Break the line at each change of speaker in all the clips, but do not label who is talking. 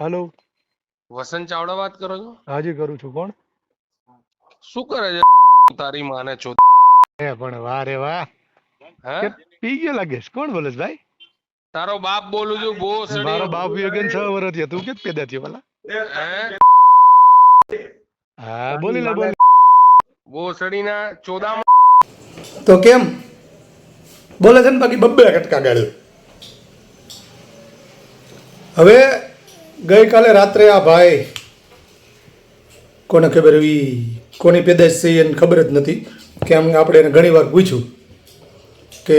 હાલો.
વસંત ચાવડા વાત કરો છો?
હાજી કરું છું. કોણ?
શું કરે છે? તારી માને છો.
એ પણ વાહ રે વાહ.
હે?
પી ગયો લાગે છે. કોણ બોલે છે ભાઈ?
તારો બાપ બોલું છું બહુ
મારો બાપ યોગેન છ વર્ષ થયા. તું કેમ પેદા થયો પેલા
હા?
બોલી લે બોલ.
બહુ સડીના ચોદા
તો કેમ? બોલે છે ને બાકી બબ્બે કટકા ગાળ્યું. હવે ગઈકાલે રાત્રે આ ભાઈ કોને ખબર એવી કોની પેદાશ છે એને ખબર જ નથી, કે આમ આપણે એને ઘણી વાર પૂછ્યું કે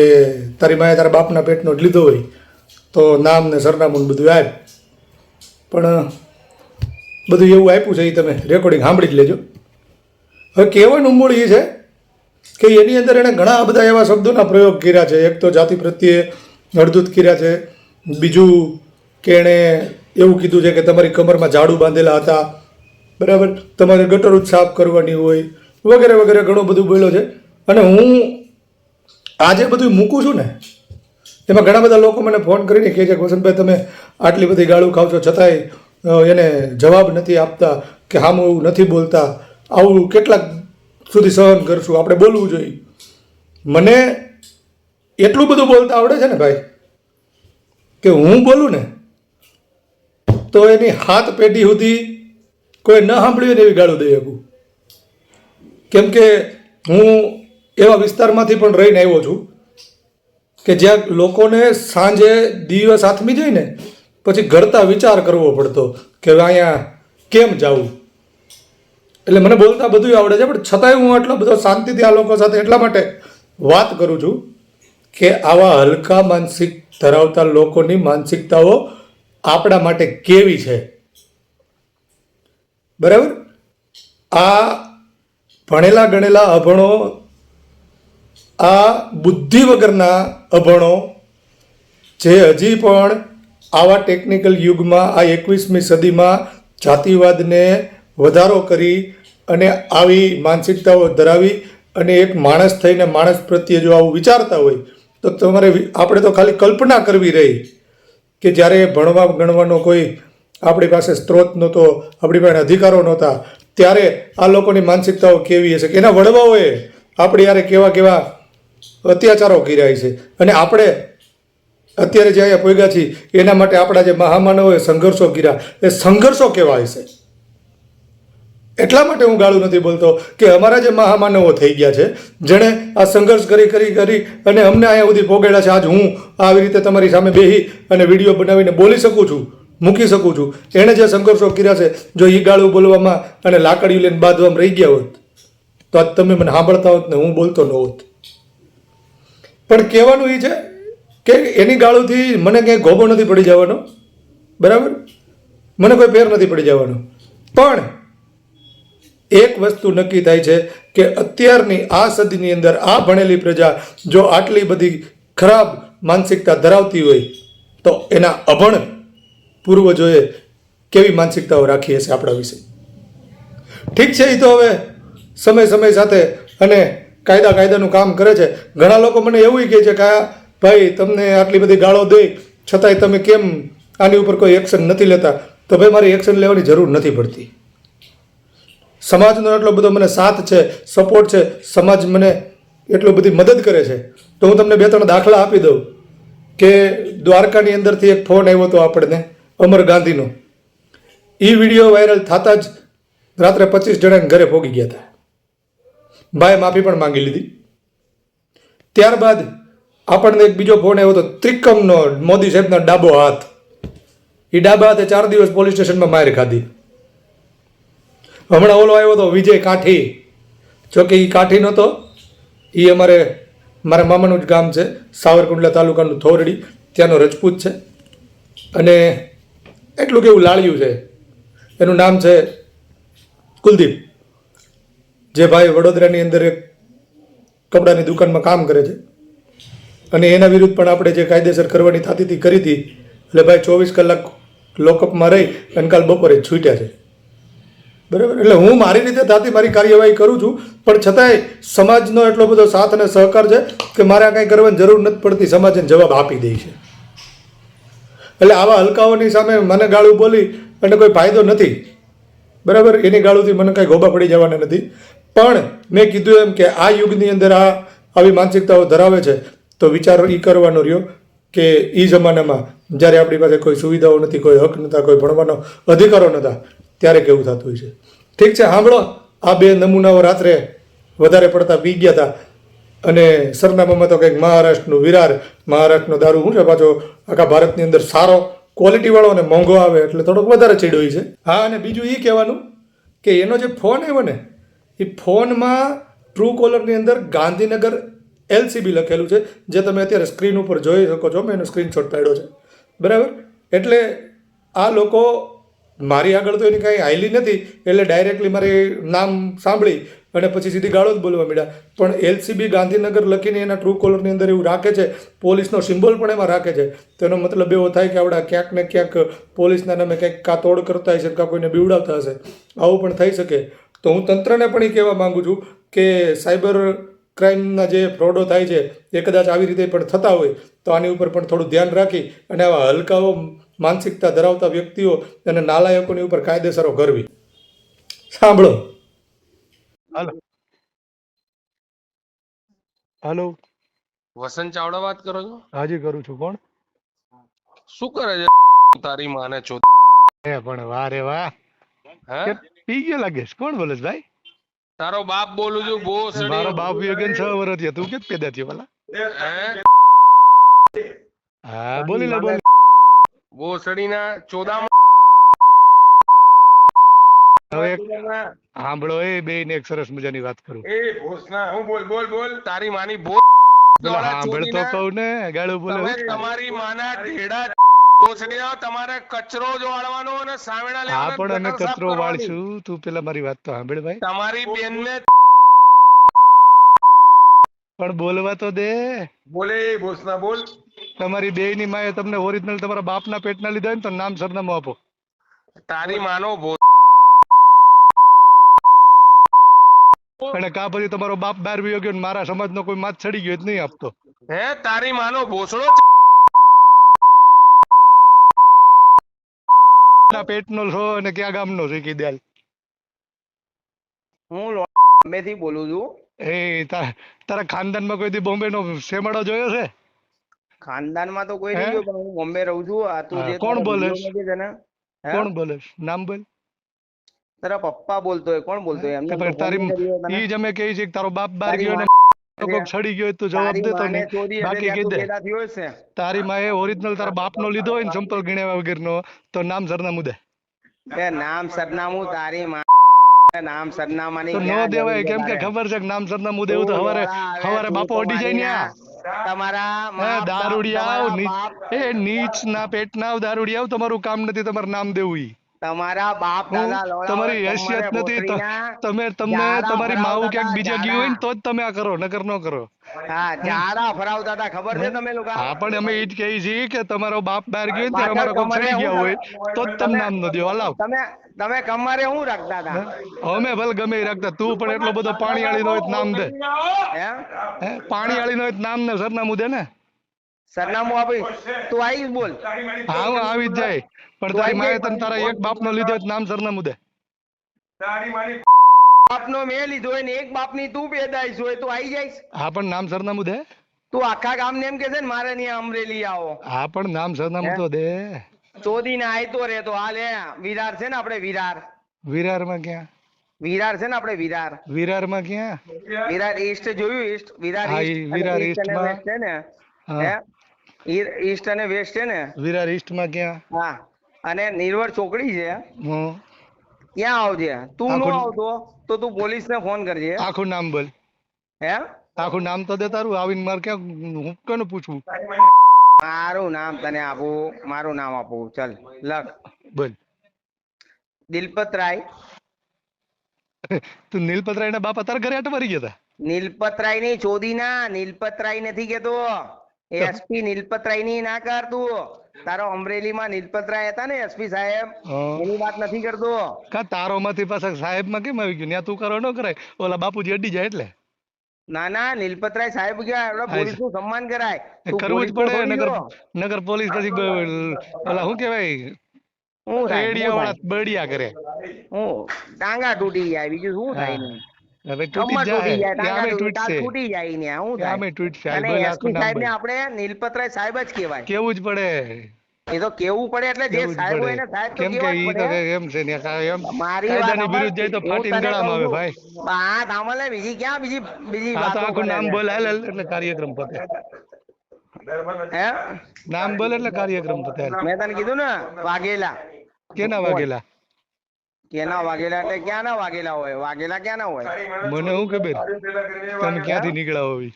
તારી માએ તારા બાપના પેટનો જ લીધો હોય તો નામ ને સરનામું ને બધું આપ. પણ બધું એવું આપ્યું છે એ તમે રેકોર્ડિંગ સાંભળી જ લેજો. હવે કહેવાનું મૂળ એ છે કે એની અંદર એણે ઘણા બધા એવા શબ્દોના પ્રયોગ કર્યા છે. એક તો જાતિ પ્રત્યે અડધૂત કર્યા છે, બીજું કે એણે એવું કીધું છે કે તમારી કમરમાં ઝાડુ બાંધેલા હતા. બરાબર? તમારે ગટરો સાફ કરવાની હોય, વગેરે વગેરે ઘણું બધું બોલ્યો છે. અને હું આજે બધું મૂકું છું ને, એમાં ઘણા બધા લોકો મને ફોન કરીને કહે છે વસંતભાઈ, તમે આટલી બધી ગાળું ખાવ છો, છતાંય એને જવાબ નથી આપતા કે હામું એવું નથી બોલતા. આવું કેટલાક સુધી સહન કરશું, આપણે બોલવું જોઈએ. મને એટલું બધું બોલતા આવડે છે ને ભાઈ, કે હું બોલું ને તો એની હાથ પેઢી સુધી કોઈ ન સાંભળ્યું એવી ગાળું દઈ શકું કેમ કે હું એવા વિસ્તારમાંથી પણ રહીને આવ્યો છું કે જ્યાં લોકોને સાંજે દિવસ હાથમી જાય ને, પછી ઘરતા વિચાર કરવો પડતો કે અહીંયા કેમ જવું? એટલે મને બોલતા બધું આવડે છે, પણ છતાંય હું આટલો બધો શાંતિથી આ લોકો સાથે એટલા માટે વાત કરું છું કે આવા હલકા માનસિક ધરાવતા લોકોની માનસિકતાઓ આપણા માટે કેવી છે? બરાબર? આ ભણેલા ગણેલા અભણો, આ બુદ્ધિ વગરના અભણો, જે હજી પણ આવા ટેકનિકલ યુગમાં, આ એકવીસમી સદીમાં જાતિવાદને વધારો કરી અને આવી માનસિકતાઓ ધરાવી અને એક માણસ થઈને માણસ પ્રત્યે જો આવું વિચારતા હોય, તો તમારે આપણે તો ખાલી કલ્પના કરવી રહી. કે જ્યારે ભણવા ગણવાનો કોઈ આપણી પાસે સ્ત્રોત નહોતો, આપણી પાસે અધિકારો નહોતા, ત્યારે આ લોકોની માનસિકતાઓ કેવી હશે? કે એના વડવાઓએ આપણે યારે કેવા કેવા અત્યાચારો કર્યા છે અને આપણે અત્યારે જે અહીંયા પોગ્યા છીએ, એના માટે આપણા જે મહામાનવોએ સંઘર્ષો કર્યા, એ સંઘર્ષો કેવા હશે? એટલા માટે હું ગાળું નથી બોલતો કે અમારા જે મહામાનવો થઈ ગયા છે, જેણે આ સંઘર્ષ કરી કરી કરી અને અમને અહીંયા સુધી પોગાડ્યા છે, આજ હું આવી રીતે તમારી સામે બેહી અને વીડિયો બનાવીને બોલી શકું છું, મૂકી શકું છું. એણે જે સંઘર્ષો કર્યા છે, જો એ ગાળું બોલવામાં અને લાકડીઓ લઈને બાંધવામાં રહી ગયા હોત, તો આજ તમે મને સાંભળતા હોત ને હું બોલતો ન હોત. પણ કહેવાનું એ છે કે એની ગાળુથી મને ક્યાંય ગોબો નથી પડી જવાનો, બરાબર? મને કોઈ પેર નથી પડી જવાનો. પણ એક વસ્તુ નક્કી થાય છે કે અત્યારની આ સદીની અંદર આ ભણેલી પ્રજા જો આટલી બધી ખરાબ માનસિકતા ધરાવતી હોય, તો એના અભણ પૂર્વજોએ કેવી માનસિકતાઓ રાખી હશે આપણા વિશે? ઠીક છે એ તો હવે સમય સમય સાથે અને કાયદા કાયદાનું કામ કરે છે. ઘણા લોકો મને એવું કહે છે કે, આ ભાઈ, તમને આટલી બધી ગાળો દે, છતાંય તમે કેમ આની ઉપર કોઈ એક્શન નથી લેતા? તો ભાઈ, મારી એક્શન લેવાની જરૂર નથી પડતી. સમાજનો એટલો બધો મને સાથ છે સપોર્ટ છે, સમાજ મને એટલો બધી મદદ કરે છે. તો હું તમને બે ત્રણ દાખલા આપી દઉં કે દ્વારકાની અંદરથી એક ફોન આવ્યો હતો આપણને, અમર ગાંધીનો. એ વીડિયો વાયરલ થતાં જ રાત્રે પચીસ જણાને ઘરે ભોગી ગયા હતા. ભાઈ માફી પણ માંગી લીધી. ત્યારબાદ આપણને એક બીજો ફોન આવ્યો હતો, ત્રિકમનો મોદી સાહેબનો ડાબો હાથ. એ ડાબા હાથે ચાર દિવસ પોલીસ સ્ટેશનમાં માર ખાધી. હમણાં ઓલો આવ્યો હતો વિજય કાઠી. જોકે એ કાઠી નહોતો એ અમારે, મારા મામાનું જ ગામ છે, સાવરકુંડલા તાલુકાનું થોરડી ત્યાંનો રજપૂત છે. અને એટલું કેવું લાળિયું છે. એનું નામ છે કુલદીપ, જે ભાઈ વડોદરાની અંદર એક કપડાની દુકાનમાં કામ કરે છે. અને એના વિરુદ્ધ પણ આપણે જે કાયદેસર કરવાની થતી હતી કરી હતી, એટલે ભાઈ ચોવીસ કલાક લોકઅપમાં રહી અને કાલ બપોરે છૂટ્યા છે. બરાબર? એટલે હું મારી રીતે થતી મારી કાર્યવાહી કરું છું, પણ છતાંય સમાજનો એટલો બધો સાથ અને સહકાર છે કે મારે આ કાંઈ કરવાની જરૂર નથી પડતી સમાજ એને જવાબ આપી દે છે. એટલે આવા હલકાઓની સામે મને ગાળું બોલી અને કોઈ ફાયદો નથી. બરાબર? એની ગાળુથી મને કાંઈ ગોબા પડી જવાના નથી. પણ મેં કીધું એમ કે આ યુગની અંદર આ આવી માનસિકતાઓ ધરાવે છે, તો વિચાર એ કરવાનો રહ્યો કે એ જમાનામાં જ્યારે આપણી પાસે કોઈ સુવિધાઓ નથી, કોઈ હક નહોતા, કોઈ ભણવાનો અધિકારો નહોતા ત્યારે કેવું થતું હોય છે? ઠીક છે, સાંભળો. આ બે નમૂનાઓ રાત્રે વધારે પડતા પી ગયા હતા અને સરનામામાં તો કંઈક મહારાષ્ટ્રનું વિરાર, મહારાષ્ટ્રનો દારૂ, શું છે પાછો? આખા ભારતની અંદર સારો ક્વોલિટીવાળો અને મોંઘો આવે એટલે થોડોક વધારે ચીડ હોય છે. હા, અને બીજું એ કહેવાનું કે એનો જે ફોન આવ્યો ને એ ફોનમાં ટ્રુ કોલરની અંદર ગાંધીનગર એલસીબી લખેલું છે, જે તમે અત્યારે સ્ક્રીન ઉપર જોઈ શકો છો. મેં એનો સ્ક્રીનશોટ પાડ્યો છે. બરાબર? એટલે આ લોકો મારી આગળ તો એની કાંઈ આયલી નથી, એટલે ડાયરેક્ટલી મારે નામ સાંભળી અને પછી સીધી ગાળો જ બોલવા મળ્યા પણ એલસીબી ગાંધીનગર લખીને એના ટ્રુ કોલરની અંદર એવું રાખે છે, પોલીસનો સિમ્બોલ પણ એમાં રાખે છે, તો એનો મતલબ એવો થાય કે આવડા ક્યાંક ને ક્યાંક પોલીસના નામે કંઈક કાં તોડ કરતા હશે કાં કોઈને બીવડાવતા હશે. આવું પણ થઈ શકે. તો હું તંત્રને પણ એ કહેવા માગું છું કે સાયબર ક્રાઇમના જે ફ્રોડો થાય છે, એ કદાચ આવી રીતે પણ થતા હોય, તો આની ઉપર પણ થોડું ધ્યાન રાખી અને આવા હલકાઓ માનસિકતા ધરાવતા વ્યક્તિઓ અને નાલાયકોની ઉપર કાયદેસરો કરવી સાંભળો.
હલો. હલો.
વસંત ચાવડા વાત કરો છો?
હાજી કરું છું. કોણ?
શું કરે છે? તારી માને છો.
એ પણ વાહ રે વાહ.
હે?
પી ગયો લાગે કોણ બોલે ભાઈ?
તારો બાપ બોલું છું બોસ
મારો બાપ વિયોગન છ વર્ષ થયા. તું કે પેદા થયો પેલા
હા?
બોલી લે બોલી
બહુ ચોદામ
હવે સાંભળો એ બે ને એક સરસ મજાની વાત કરું.
એ ભોસના હું બોલ બોલ બોલ. તારી માની બોલ
સાંભળતો સાંભળ કહું ને ગાળું બોલે.
તમારી માના ઢેડા તમારે કચરો જો વાળવાનો અને સાવેણા
હા
લેવાના
પણ અમે કચરો
કરવાની.
વાળશું. તું પેલા મારી વાત તો સાંભળ ભાઈ.
તમારી બેનને
પણ બોલવા તો દે.
બોલે ભોસના બોલ.
તમારી બેયની ની માએ તમને ઓરિજિનલ તમારા બાપના પેટના લીધા હોય ને તો નામ સરનામું આપો.
તારી માનો
અને કા પછી તમારો બાપ બહાર વયો ગયો ને મારા સમાજનો કોઈ માથ ચડી ગયો નહીં આપતો.
હે તારી માનો ભોસડો
પેટનો છો અને ક્યાં ગામનો છે કી દે
હું બોલું છું.
એ તારા ખાનદાનમાં કોઈ દી બોમ્બે નો શેમાડો જોયો છે?
ખાનદાનમાં તો કોઈ? નહીં પણ હું બોમ્બે રહું છું. આ તું જે
કોણ બોલે
છે? ને
કોણ બોલે નામ બોલ.
તારા પપ્પા બોલતો હોય કોણ બોલતો હોય? એમને
તારી. ઈ જ અમે કહી છે કે તારો બાપ બહાર ગયો ને તો કોક સડી ગયો તો જવાબ દેતો
હશે
બાકી કહી દે. તારી માએ ઓરિજિનલ તારા બાપનો લીધો હોય ને સંપલ ગણ્યા વગરનો તો નામ સરનામું દે.
બે નામ સરનામું તારી માં નામ સરનામાની
તો નો દેવાય કેમ કે ખબર છે કે નામ સરનામું દેવું તો હવારે હવારે બાપો અડી જાય ને
તમારા
હે
બાપ દાદા,
દારૂડિયા
તમારા
નીચ
બાપ-
એ ના પેટના દારૂડિયા તમારું કામ નથી તમારું નામ દેવું ઈ.
તમારા બાપ દાદા
તમારી હેસિયત નથી તમે તમને તમારી માવું ક્યાંક બીજા ગયું હોય ને તો જ તમે આ કરો નકર ન કરો.
હા જાડા ફરાવતા હતા ખબર છે તમે લોકો
હા પણ અમે ઈ જ કહીએ છીએ કે તમારો બાપ બહાર ગયો ને કોઈ
કમરે
ચડી ગયા હોય તો જ તમને નામ ન દો હલાવ.
તમે તમે કમારે હું રાખતા હતા
અમે ભલે ગમે રાખતા તું પણ એટલો બધો પાણી આળી નો નામ દે.
હે?
હે? પાણી આળી નો નામ ને સરનામું દે ને.
સરનામું આપી તું આવી બોલ.
હા હું આવી જ જાય. પણ તારી માએ તને તારા એક બાપનો લીધો હોય નામ સરનામું દે
બાપનો મેં લીધો હોય ને એક બાપની તું પેદાઈશ હોય તો આવી જઈશ.
હા પણ નામ સરનામું દે
તું આખા ગામને એમ કે છે ને મારે ત્યાં અમરેલી આવો.
હા પણ નામ સરનામું તો દે.
ચોદી ને આયતો રે તો હાલે વિરાર છે ને આપણે વિરાર.
વિરારમાં ક્યાં?
વિરાર છે ને આપણે વિરાર.
વિરારમાં ક્યાં?
વિરાર ઈસ્ટ જોયું east? Virar east
Virar
east છે ને?
હે.
ઈસ્ટ અને વેસ્ટ છે ને?
વિરાર ઈસ્ટમાં ક્યાં?
હા. અને નિર્વર ચોકડી છે. ત્યાં આવજે? તું નો આવતો તો તું પોલીસ ને ફોન કરજે.
આખું નામ બોલ.
હે?
આખું નામ તો દે તારું આવીને માર કે હું કોને પૂછવું?
મારું નામ તને આપું મારું નામ આપું. ચલ લખ.
બોલ.
દિલપત રાય.
તું નીલપતરાય ના બાપ અત્યારે ઘરે અટવારી ગયા હતા
નીલપત રાયની ચોદીના નીલપત રાય નથી કેતો એસપી નીલપતરાયની ના કર તું તારો અમરેલી માં નીલપતરાય હતા ને એસપી સાહેબ એની વાત નથી કરતો.
કા તારો માંથી પાછા સાહેબમાં કેમ આવી ગયું? ત્યાં તું કરો ન કરાય. ઓલા બાપુજી અડી જાય એટલે.
ના ના નીલપતરાય સાહેબ ગયા. એટલે પોલીસનું સન્માન કરાય.
કરવું જ પડે નગર નગર પોલીસ પછી ઓલા શું કહેવાય?
હું
રેડિયો વાળા બળિયા કરે.
હું ટાંગા તૂટી જાય બીજું શું થાય ને
હવે તૂટી
જાય.
ત્યાં
તૂટી
તૂટશે.
તૂટી જાય ને
હું
થાય.
તૂટશે
અને એસપી સાહેબ ને આપણે નીલપતરાય સાહેબ જ કહેવાય.
કેવું જ પડે.
એ તો કેવું પડે એટલે જે સાહેબ હોય ને સાહેબ
કેમ કે ઈ તો એમ છે ને એમ
મારી વાત
કાયદાની વિરુદ્ધ જાય તો ફાટીને ગળામાં આવે ભાઈ.
હા સાંભળ બીજી ક્યાં બીજી બીજી
આ તો આખું નામ બોલ હાલ એટલે કાર્યક્રમ પતે.
હે?
નામ બોલ એટલે કાર્યક્રમ પતે
મેં તને કીધું ને વાઘેલા.
કેના વાગેલા
કેના વાઘેલા એટલે ક્યાં વાગેલા વાઘેલા હોય? વાઘેલા ક્યાંના હોય?
મને શું ખબર? તમે ક્યાંથી નીકળ્યા હોય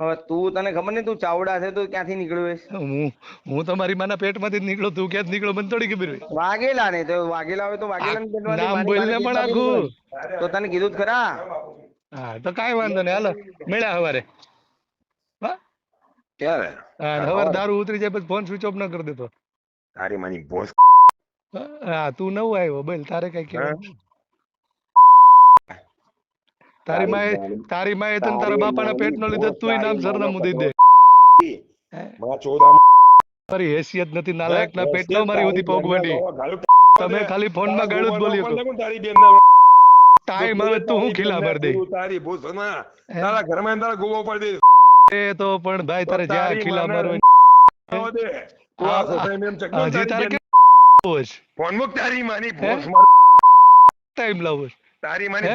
હવે તું તને ખબર નહીં તું ચાવડા છે તું ક્યાંથી નીકળ્યો છે
હું હું તમારી માના પેટમાંથી જ નીકળો તું ક્યાંથી નીકળો મને થોડી ખબર હોય.
વાઘેલા ને તો વાઘેલા હોય તો વાઘેલા
આ નામ બોલને પણ આખું.
તો તને કીધું જ ખરા?
હા તો કાઈ વાંધો નહીં. હાલો મળ્યા હવારે. હા?
ક્યારે?
હા હવારે દારૂ ઉતરી જાય પછી ફોન સ્વિચ ઓફ ન કરી દેતો.
તારી માની બોસ
હા તું નવો આવ્યો બોલ તારે કઈ કહેવાનું? તારી માએ તારી માએ તને તારા બાપાના પેટનો લીધો તુંય નામ સરનામું દઈ દે મારી હેસિયત નથી નાલાયકના પેટનો મારી સુધી પોગવાની તમે ખાલી ફોનમાં ગાળું જ બોલી શકો. ટાઈમ આવે તું હું ખીલા માર દે
તારી ભૂસના. તારા ઘરમાં તારા ગોવો પડી
એ તો પણ ભાઈ તારે જ્યાં ખીલા
માને
મારવા
દે. તું આ સોસાયટી એમ ચકડો
હજી તારે છે
ફોન મુક તારી માની
હે?
માર
ટાઈમ લાવો
તારી માની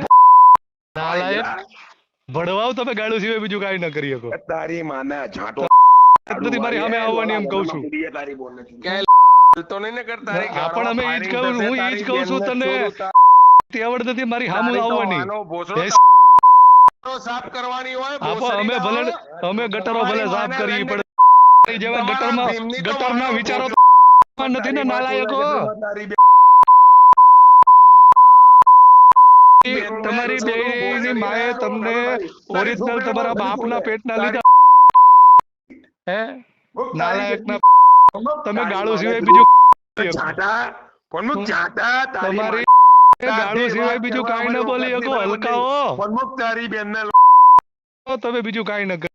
નાલાયક ભણવાવ તમે ગાળું સિવાય બીજું કાઈ ન કરી શકો.
તારી માના ઝાંટો
નથી મારી સામે આવવાની એમ કહું છું.
તારી બોલ નથી
કે તો નહીં ને કર તારી
હા, પણ અમે ઈ જ કહું હું ઈ જ કહું છું તને. તે આવડ નથી મારી સામું આવવાની.
સાફ કરવાની હોય
આપો અમે ભલે અમે ગટરો ભલે સાફ કરી એ જેવા ગટરમાં ગટરના વિચારો તો નથી ને નાલાયકો તમારી બેની માએ તમને ઓરિજિનલ તમારા બાપના પેટના લીધા. હે? નાલાયકના તમે ગાળો સિવાય બીજું
ચાટા? પણ ઝાંટા
તમારી ગાળો સિવાય બીજું કાઈ ન બોલી શકો હલકાઓ
પણ તારી બેન
તમે બીજું કાઈ ન કરી